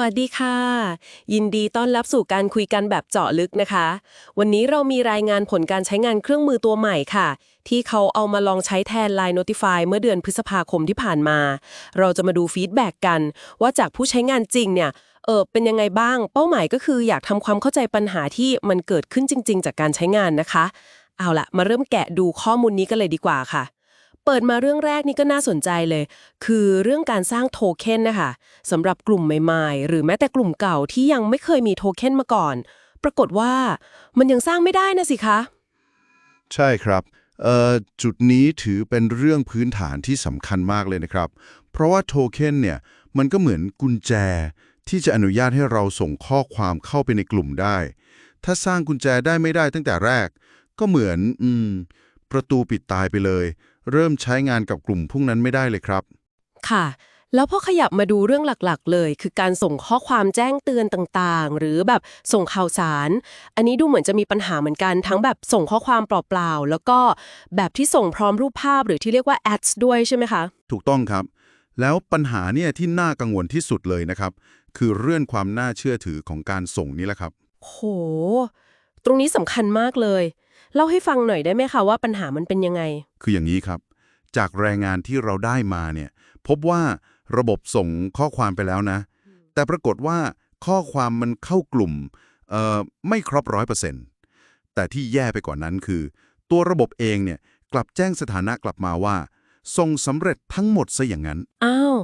วัสดีค่ะ ยินดีต้อนรับสู่การคุยกันแบบเจาะลึกนะคะ วันนี้เรามีรายงานผลการใช้งานเครื่องมือตัวใหม่ค่ะ ที่เขาเอามาลองใช้แทน Line Notify เมื่อเดือนพฤษภาคมที่ผ่านมา เราจะมาดูฟีดแบ็กกัน ว่าจากผู้ใช้งานจริงเนี่ยเออเป็นยังไงบ้าง เป้าหมายก็คืออยากทำความเข้าใจปัญหาที่มันเกิดขึ้นจริง ๆ จากการใช้งานนะคะ เอาละมาเริ่มแกะดูข้อมูลนี้กันเลยดีกว่าค่ะ เปิดมาเรื่องแรกนี่ก็น่าสนใจเลย คือเรื่องการสร้างโทเค็นนะคะสำหรับกลุ่มใหม่ๆ หรือแม้แต่กลุ่มเก่าที่ยังไม่เคยมีโทเค็นมาก่อน ปรากฏว่ามันยังสร้างไม่ได้นะสิคะ ใช่ครับเอ่อจุดนี้ถือเป็นเรื่องพื้นฐานที่สำคัญมากเลยนะครับ เพราะว่าโทเค็นเนี่ยมันก็เหมือนกุญแจ ที่จะอนุญาตให้เราส่งข้อความเข้าไปในกลุ่มได้ ถ้าสร้างกุญแจได้ไม่ได้ตั้งแต่แรก ก็เหมือน อืม ประตูปิดตายไปเลย เริ่มใช้งานกับกลุ่มพวกนั้นไม่ได้เลยครับ ค่ะ แล้วพอขยับมาดูเรื่องหลักๆ เลย คือการส่งข้อความแจ้งเตือนต่างๆ หรือแบบส่งข่าวสาร อันนี้ดูเหมือนจะมีปัญหาเหมือนกัน ทั้งแบบส่งข้อความเปล่าๆ แล้วก็แบบที่ส่งพร้อมรูปภาพหรือที่เรียกว่า ads ด้วยใช่ไหมคะ ถูกต้องครับ แล้วปัญหาเนี่ยที่น่ากังวลที่สุดเลยนะครับ คือเรื่องความน่าเชื่อถือของการส่งนี่แหละครับ โห ตรงนี้สำคัญมากเลย เล่าให้ฟังหน่อยได้ไหมคะว่าปัญหามันเป็นยังไง คืออย่างนี้ครับ จากรายงานที่เราได้มาเนี่ยพบว่าระบบส่งข้อความไปแล้วนะ แต่ปรากฏว่าข้อความมันเข้ากลุ่มเอ่อไม่ครบร้อยเปอร์เซ็นต์แต่ที่แย่ไปกว่านั้นคือ ตัวระบบเองเนี่ยกลับแจ้งสถานะกลับมาว่าส่งสำเร็จทั้งหมดซะอย่างนั้น อ้าว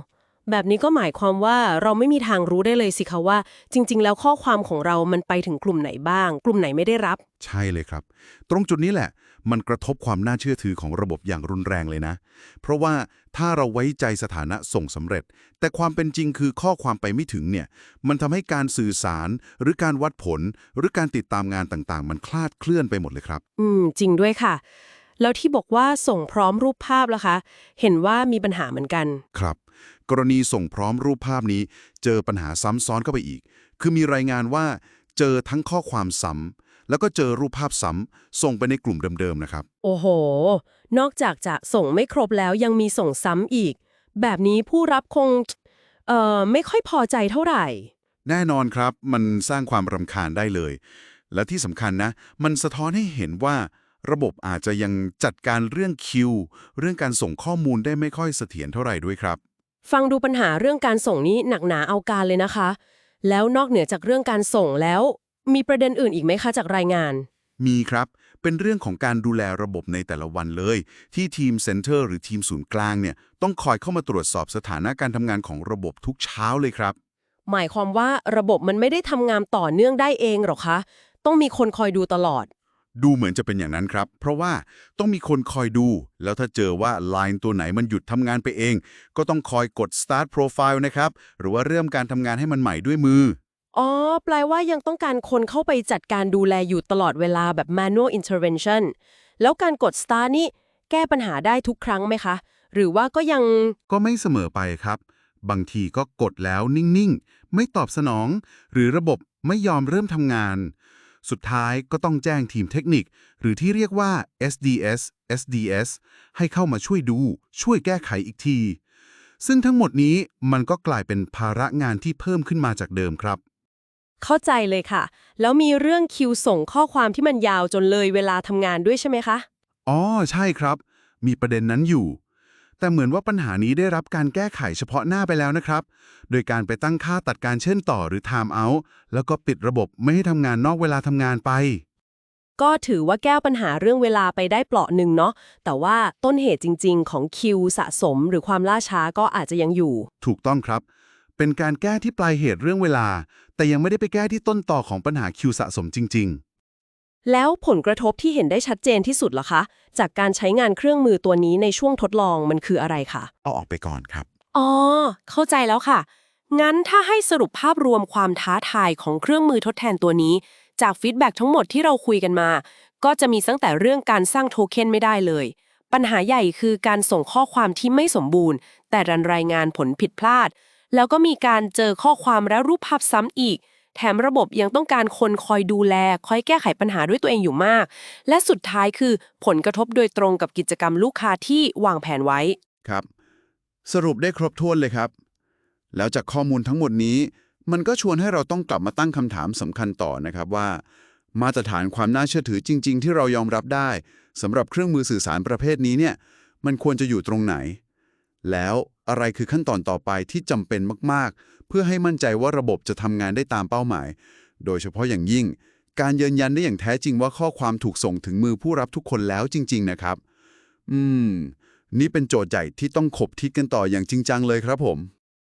แบบนี้ก็หมายความว่าเราไม่มีทางรู้ได้เลยสิคะว่า จริง ๆ แล้วข้อความของเรามันไปถึงกลุ่มไหนบ้าง กลุ่มไหนไม่ได้รับ ใช่เลยครับ ตรงจุดนี้แหละ มันกระทบความน่าเชื่อถือของระบบอย่างรุนแรงเลยนะ เพราะว่าถ้าเราไว้ใจสถานะส่งสำเร็จ แต่ความเป็นจริงคือข้อความไปไม่ถึงเนี่ย มันทำให้การสื่อสารหรือการวัดผล หรือการติดตามงานต่างๆ มันคลาดเคลื่อนไปหมดเลยครับ อืม จริงด้วยค่ะ แล้วที่บอกว่าส่งพร้อมรูปภาพล่ะคะ เห็นว่ามีปัญหาเหมือนกันครับ กรณีส่งพร้อมรูปภาพนี้ เจอปัญหาซ้ำซ้อนเข้าไปอีก คือมีรายงานว่า เจอทั้งข้อความซ้ำแล้วก็เจอรูปภาพซ้ำส่งไปในกลุ่มเดิมๆนะครับ โอ้โห นอกจากจะส่งไม่ครบแล้วยังมีส่งซ้ำอีก แบบนี้ผู้รับคงเอ่อไม่ค่อยพอใจเท่าไหร่ แน่นอนครับ มันสร้างความรำคาญได้เลย และที่สำคัญนะ มันสะท้อนให้เห็นว่า ระบบอาจจะยังจัดการเรื่องคิว เรื่องการส่งข้อมูลได้ไม่ค่อยเสถียรเท่าไหร่ด้วยครับ ฟังดูปัญหาเรื่องการส่งนี้หนักหนาเอาการเลยนะคะ แล้วนอกเหนือจากเรื่องการส่งแล้ว มีประเด็นอื่นอีกไหมคะจากรายงาน มีครับ เป็นเรื่องของการดูแลระบบในแต่ละวันเลย ที่ทีมเซ็นเตอร์หรือทีมศูนย์กลางเนี่ยต้องคอยเข้ามาตรวจสอบสถานะการทำงานของระบบทุกเช้าเลยครับ หมายความว่าระบบมันไม่ได้ทำงานต่อเนื่องได้เองหรอคะ ต้องมีคนคอยดูตลอด ดูเหมือนจะเป็นอย่างนั้นครับ เพราะว่าต้องมีคนคอยดู แล้วถ้าเจอว่า Line ตัวไหนมันหยุดทำงานไปเอง ก็ต้องคอยกด start profile นะครับ หรือว่าเริ่มการทำงานให้มันใหม่ด้วยมือ อ๋อ แปลว่ายังต้องการคนเข้าไปจัดการดูแลอยู่ตลอดเวลาแบบ manual intervention แล้วการกด start นี่แก้ปัญหาได้ทุกครั้งไหมคะ หรือว่าก็ยังก็ไม่เสมอไปครับ บางทีก็กดแล้วนิ่ง ๆ ไม่ตอบสนอง หรือระบบไม่ยอมเริ่มทำงาน สุดท้ายก็ต้องแจ้งทีมเทคนิค หรือที่เรียกว่า SDS SDS ให้เข้ามาช่วยดู ช่วยแก้ไขอีกที ซึ่งทั้งหมดนี้มันก็กลายเป็นภาระงานที่เพิ่มขึ้นมาจากเดิมครับ เข้าใจเลยค่ะ แล้วมีเรื่องคิวส่งข้อความที่มันยาวจนเลยเวลาทำงานด้วยใช่ไหมคะ อ๋อ ใช่ครับ มีประเด็นนั้นอยู่ แต่เหมือนว่าปัญหานี้ได้รับการแก้ไขเฉพาะหน้าไปแล้วนะครับ โดยการไปตั้งค่าตัดการเชื่อมต่อหรือ time out แล้วก็ปิดระบบไม่ให้ทำงานนอกเวลาทำงานไป ก็ถือว่าแก้ปัญหาเรื่องเวลาไปได้เปราะหนึ่งเนาะ แต่ว่าต้นเหตุจริง ๆ ของคิวสะสม หรือความล่าช้าก็อาจจะยังอยู่ ถูกต้องครับ เป็นการแก้ที่ปลายเหตุเรื่องเวลา แต่ยังไม่ได้ไปแก้ที่ต้นต่อของปัญหาคิวสะสมจริง แล้วผลกระทบที่เห็นได้ชัดเจนที่สุดล่ะคะ จากการใช้งานเครื่องมือตัวนี้ในช่วงทดลองมันคืออะไรคะๆเอาออกไปก่อนครับ อ๋อ เข้าใจแล้วค่ะ งั้นถ้าให้สรุปภาพรวมความท้าทายของเครื่องมือทดแทนตัวนี้ จากฟีดแบ็กทั้งหมดที่เราคุยกันมา ก็จะมีตั้งแต่เรื่องการสร้างโทเค็นไม่ได้เลย ปัญหาใหญ่คือการส่งข้อความที่ไม่สมบูรณ์ แต่รันรายงานผลผิดพลาด แล้วก็มีการเจอข้อความและรูปภาพซ้ำอีก แถมระบบยังต้องการคนคอยดูแล คอยแก้ไขปัญหาด้วยตัวเองอยู่มาก และสุดท้ายคือผลกระทบโดยตรงกับกิจกรรมลูกค้าที่วางแผนไว้ ครับ สรุปได้ครบถ้วนเลยครับ แล้วจากข้อมูลทั้งหมดนี้ มันก็ชวนให้เราต้องกลับมาตั้งคำถามสำคัญต่อนะครับว่า มาตรฐานความน่าเชื่อถือจริง ๆ ที่เรายอมรับได้สำหรับเครื่องมือสื่อสารประเภทนี้เนี่ย มันควรจะอยู่ตรงไหน แล้วอะไรคือขั้นตอนต่อไปที่จำเป็นมากๆ เพื่อให้มั่นใจว่าระบบจะทำงานได้ตามเป้าหมาย โดยเฉพาะอย่างยิ่ง การยืนยันได้อย่างแท้จริงว่าข้อความถูกส่งถึงมือผู้รับทุกคนแล้วจริง ๆ นะครับ อืม นี่เป็นโจทย์ใหญ่ที่ต้องขบทิดกันต่ออย่างจริงจังเลยครับผม